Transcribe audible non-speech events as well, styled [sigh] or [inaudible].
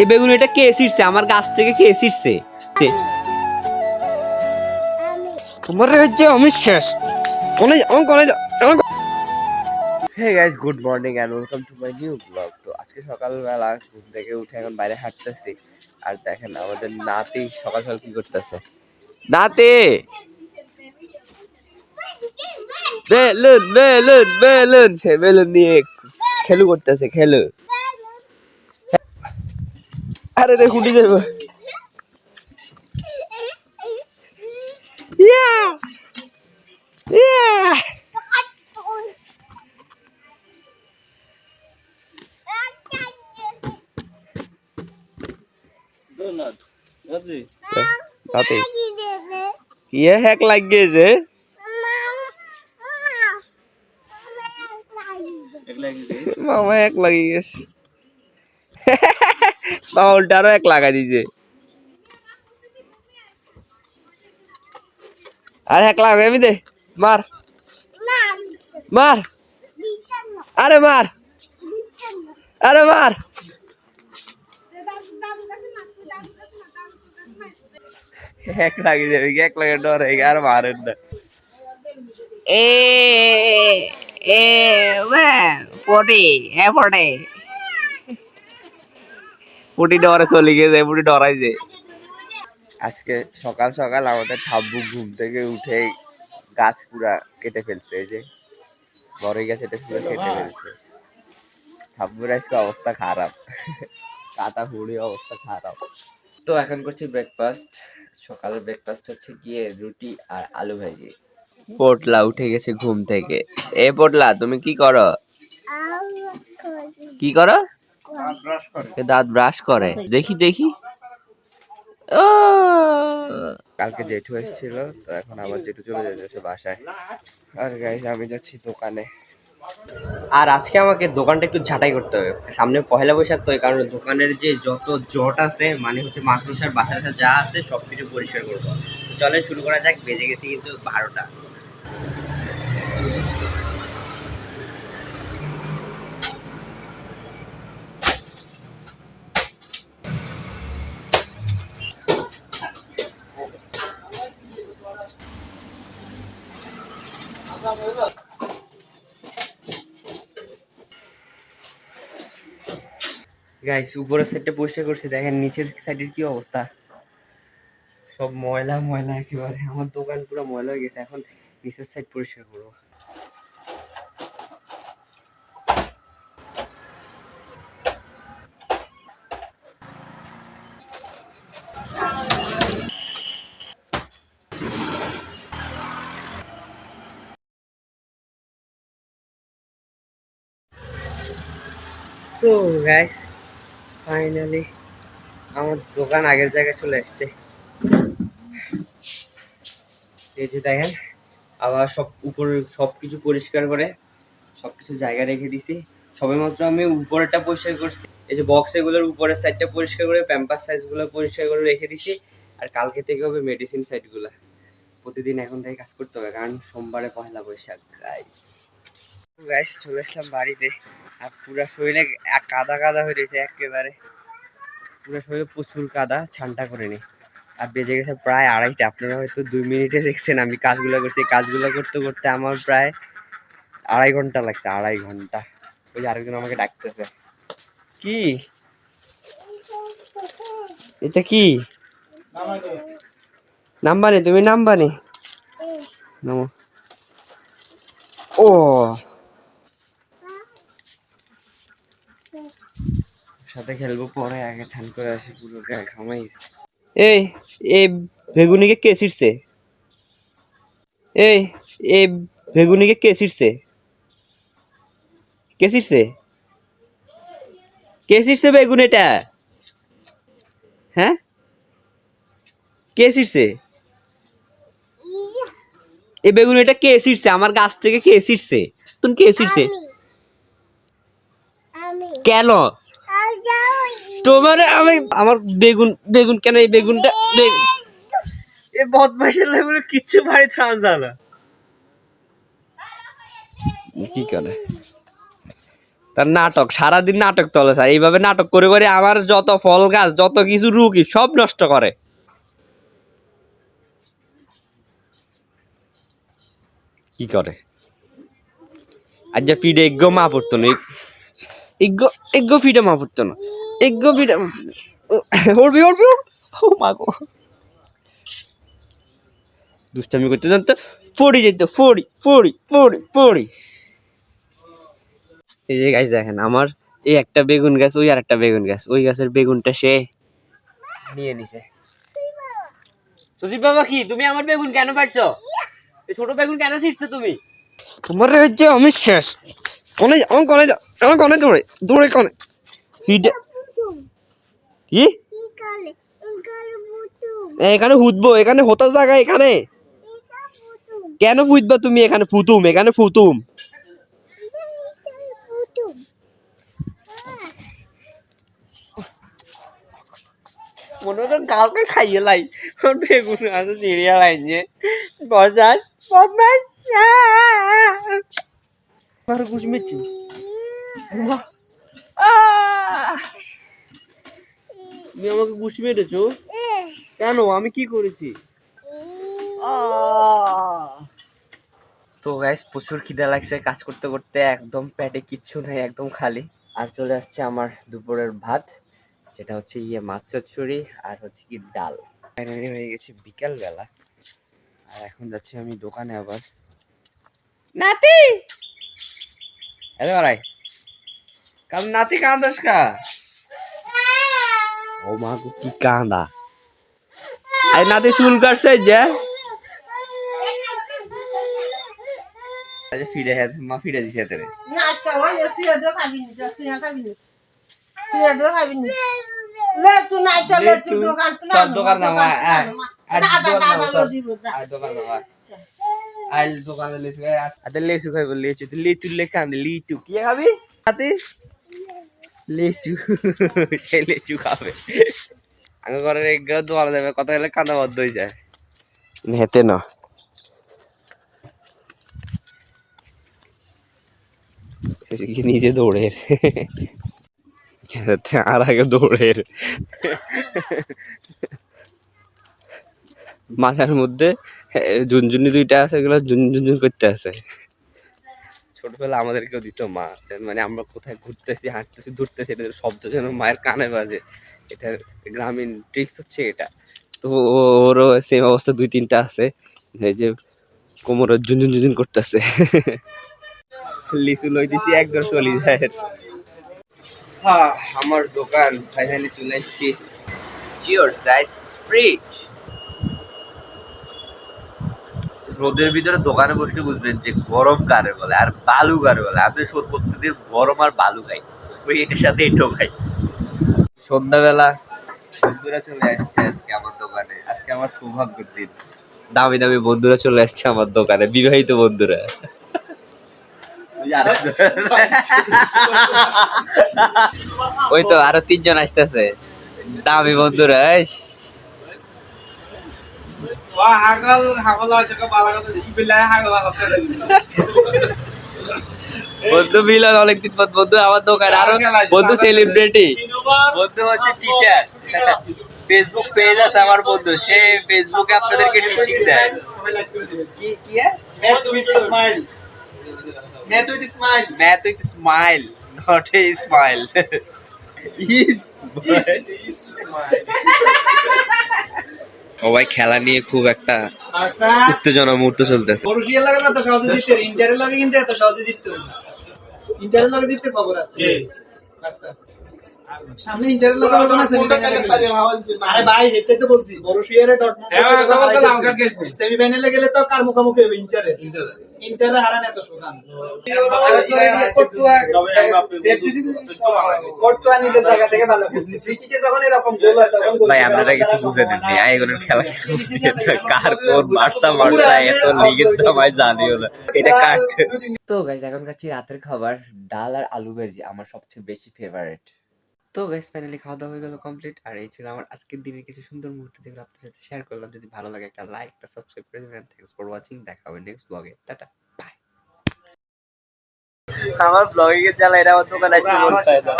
এ বেগুন এটা কে ছিঁড়ছে? আমার গাছ থেকে কে ছিঁড়ছে? তোমার হচ্ছে আমি শেষ। কলেজ আমার college hey guys good morning and welcome to my new vlog তো আজকে সকালবেলা ঘুম থেকে উঠে এখন বাইরে হাঁটতেছি। আর দেখেন আমাদের নাতি সকাল সকাল কি করতেছে? নাতি! Balloon balloon balloon. সে বেলুন নিয়ে খেলু করতেছে খেলু। আরে রে হুডি দেবো ইয়া ইয়া নাতি কি হ্যাক লাগ গেছে মামা এক লাগিয়ে গেছে মামা উল্টা আরও এক লাগাই দিছে। আর এক লাগাই আমি দে, মার। মার। আরে মার। আরে মার। এক লাগিয়ে যাবে এক লাগে ডর হয়ে আর মারেন না। এ এ পটি এ পটি। পুটি ডরে চলে গেছে পুটি ডরাই যে আজকে সকাল সকাল আমাদের ঠাব্বু ঘুম থেকে উঠে গাছ পুরা কেটে ফেলছে এই যে বড়ই গাছ এটা পুরো কেটে ফেলছে। ঠাব্বুর আজকে অবস্থা খারাপ। কাটা হুড়ি অবস্থা খারাপ। তো এখন করছি ব্রেকফাস্ট সকালের ব্রেকফাস্ট হচ্ছে গিয়ে রুটি আর আলু ভাজি। পোটলা উঠে গেছে ঘুম থেকে। এ পোটলা তুমি কি করো? কি করো? দাঁত ব্রাশ করে। দেখি দেখি। কালকে জেঠু এসেছিল, তো এখন আবার জেঠু চলে যেতেছে বাসায়। আর গাইস আমি যাচ্ছি দোকানে। আর আজকে আমাকে দোকানটা একটু ঝাঁটাই করতে হবে। সামনে পয়লা বৈশাখ, তো কারণে দোকানের যে যত জট আছে মানে হচ্ছে মাকড়সার বাসা যা আছে সব কিছু পরিষ্কার করব। চলে শুরু করা যাক। বেজে গেছে কিন্তু বারোটা। গাইস উপরের সাইডটা পরিষ্কার করছি। দেখেন, নিচের সাইডের কি অবস্থা? সব ময়লা ময়লা একেবারে। আমার দোকান পুরো ময়লা হয়ে গেছে। এখন নিচের সাইড পরিষ্কার করব। তো গাইস ফাইনালি আমার দোকান আগের জায়গায় চলে এসছে। এই যে দেখেন, আবার সব উপরে, সব কিছু পরিষ্কার করে, সব কিছু জায়গা রেখে দিছি। সবেমাত্র আমি উপরেরটা পরিষ্কার করছি। এই যে বক্স এগুলোর উপরের সাইডটা পরিষ্কার করে প্যাম্পার সাইজগুলো পরিষ্কার করে রেখে দিছি। আর কালকে থেকে হবে মেডিসিন সাইডগুলো প্রতিদিন এখন থেকে কাজ করতে হবে, কারণ সোমবারে পয়লা বৈশাখ গাইস গাইস চলে আসলাম বাড়িতে। আর পুরা শরীরে কাদা কাদা হয়ে রয়েছে একেবারে। পুরো শরীরে প্রচুর কাদা, ছানটা করে নি। আর বেজে গেছে প্রায় আড়াইটা। আপনারা হয়তো দুই মিনিটে দেখছেন আমি কাজগুলো করছি। কাজগুলো করতে করতে আমার প্রায় আড়াই ঘণ্টা লাগছে, আড়াই ঘণ্টা। ওই যে আরেকজন আমাকে ডাকতেছে। কি? এটা কি? নাম্বারে তুমি নাম্বারে নামো। ও! সাথে খেলব পরে আগে ছান করে আসি পুরো গায়ে ঘামাই এই এ বেগুনিকে কে ছিড়ছে? এই এ বেগুনিকে কে ছিড়ছে? কে ছিড়ছে? কে ছিড়ছে বেগুন এটা হ্যাঁ? কে ছিড়ছে? এই বেগুন এটা কে ছিড়ছে? আমার গাছ থেকে কে ছিড়ছে? তুমি কে ছিড়ছে? কেন? তোমার আমি আমার বেগুন বেগুন কেন এই বেগুনটা? বে- এ বদমাইশের লেগুলো কিচ্ছু বাড়িতে আনা যায় না। কি করে? তার নাটক সারাদিন নাটক চলে স্যার। এইভাবে নাটক করে করে আমার যত ফল গাছ যত কিছু রুগী সব নষ্ট করে। কি করে? আজ যা পিডে এগ্গো মা পড়তো না। এগ্গো এগ্গো ফিডে মা পড়তো না এগ্গো ফিডে উঠবি উঠবি ও দুষ্টামি করতে জানতো। পড়ি যেত, পড়ি পড়ি পড়ি পড়ি। এই যে গাছ দেখেন, আমার এই একটা বেগুন গাছ, ওই আর একটা বেগুন গাছ। ওই গাছের বেগুনটা সে নিয়ে নিছে। সুদীপ বাবা কি, তুমি আমার বেগুন কেন পারছ ছোট বেগুন কেন ছিটছো তুমি? তোমার হচ্ছে আমি শেষ যা আমার কনে যা কনে দৌড়ে দৌড়ে কনে। কি? এখানে হুদবো এখানে হতার জায়গা এখানে কেন। ফুটবা তুমি এখানে? ফুতুম এখানে ফুতুম। মনে হয় কালকে খাইয়ে লাই। বেগুন আছে চিড়িয়া লাইছে বজাস বদমাস আর ঘুষ মেছি তুমি আমাকে ঘুষ মেরেছো? কেন? আমি কি করেছি? তো গাইস প্রচুর খিদা লাগছে কাজ করতে করতে একদম প্যাটে কিচ্ছু নাই একদম খালি। আর চলে আসছে আমার দুপুরের ভাত যেটা হচ্ছে ইয়ে মাছ চচ্চড়ি আর হচ্ছে কি ডাল। ফাইনালি হয়ে গেছে বিকাল বেলা আর এখন যাচ্ছি আমি দোকানে আবার। নাতি! আরে বাড়াই কাল নাতি কান্দাস কা? ও মা গো কি কান্দা আই নাতি চুল কাটছে যে। আচ্ছা ফিরে হ্যাঁ মা ফিরে দিছে তেরে না আচ্ছা ওই শুয়ে দিও খাবি নি শুয়ে খাবি নি। শুয়ে দিও খাবি নি। লে তুই না আচ্ছা লে তুই দোকান তুই সব দোকান না আয় দোকান। দিব আয় দোকান না আয় দোকানে লিচু খাই আতে লিচু খাইব লিচু তুই লিচু লে কান্দে লিচু। কি খাবি? হাতে লিচু। সে লিচু খাবে। আগে ঘরের এক গাছ দোয়ালা যাবে কথা গেলে কান্দা বদ্ধ হয়ে যায়। হেতে না। নিজে দৌড়ে আর আগে দৌড়ে মাথার মধ্যে ঝুনঝুনি দুইটা আছে এগুলো ঝুনঝুন করতে আছে। ছোটবেলা আমাদেরকেও দিত মা। মানে আমরা কোথায় ঘুরতেছি, হাঁটতেছি ঘুরতেছি এটা শব্দ যেন মায়ের কানে বাজে। এটা গ্রামীণ ট্রিক্স হচ্ছে এটা। তো ওরও সেম অবস্থা দুই তিনটা আছে। এই যে কোমর ঝুনঝুন ঝুনঝুন করতেছে। লিচু লই দিছি একদম চলি যায় হ্যাঁ আমার দোকান ফাইনালি চলে এসেছি। চিয়ার্স গাইস স্প্রিট রোদের ভিতরে দোকানে বসলে বুঝবেন যে গরম কারে বলে আর বালু কারে বলে। আপনি সব প্রত্যেকদিন গরম আর বালু খাই। ওই এটার সাথে এটাও খাই। সন্ধ্যাবেলা বন্ধুরা চলে আসছে আজকে আমার দোকানে। আজকে আমার সৌভাগ্যের দিন। দামি দামি বন্ধুরা চলে আসছে আমার দোকানে। বিবাহিত বন্ধুরা। ওই তো আরও তিনজন আসতেছে। দামি বন্ধুরা। বন্ধু মিলন অনেকদিন পর বন্ধু আমার দোকান আরও বন্ধু সেলিব্রিটি বন্ধু হচ্ছে টিচার ফেসবুক পেজ আছে আমার বন্ধু সে ফেসবুকে আপনাদেরকে টিচিং দেয়। কি কি math with smile not a smile [laughs] সবাই খেলা নিয়ে খুব একটা উত্তেজনা মুহূর্ত চলতেছে। ইন্টারের লাগে কিন্তু এত সহজে জিততে ইন্টারের লাগে জিততে খবর আছে। রাস্তা। সামনে ইন্টারের লাগে ওঠো না আরে ভাই হেঁটে তো বলছি। বরুশিয়ারে ডটমন্ড সেমিফাইনালে গেলে তো কার মুখোমুখি হবে ইন্টারের ইন্টারে। হারান এত সোজা না। নিজের জায়গা থেকে ভালো খেলছে। ক্রিকেটে যখন এরকম গোল হয় তখন ভাই আপনারা কিছু। বুঝে দেননি। আই এগুলোর খেলা কিছু বুঝি কার কোন বার্সা মার্সা এত লিগের ভাই জানিও না। এটা কাট তো গাইস এখন খাচ্ছি রাতের খাবার ডাল আর আলু ভাজি আমার সবচেয়ে বেশি ফেভারিট তো গাইস ফাইনালি খাওয়া দাওয়া হয়ে গেল কমপ্লিট আর এই ছিল আমার আজকের দিনের কিছু সুন্দর মুহূর্ত যেগুলো আপনাদের সাথে শেয়ার করলাম। যদি ভালো লাগে একটা লাইক একটা সাবস্ক্রাইব করে দেবেন। থ্যাঙ্কস ফর ওয়াচিং দেখা হবে নেক্সট ব্লগে টাটা। বাই আমার ব্লগিং এর জ্বালা এটা আমার দোকানে আসতে বলতে না।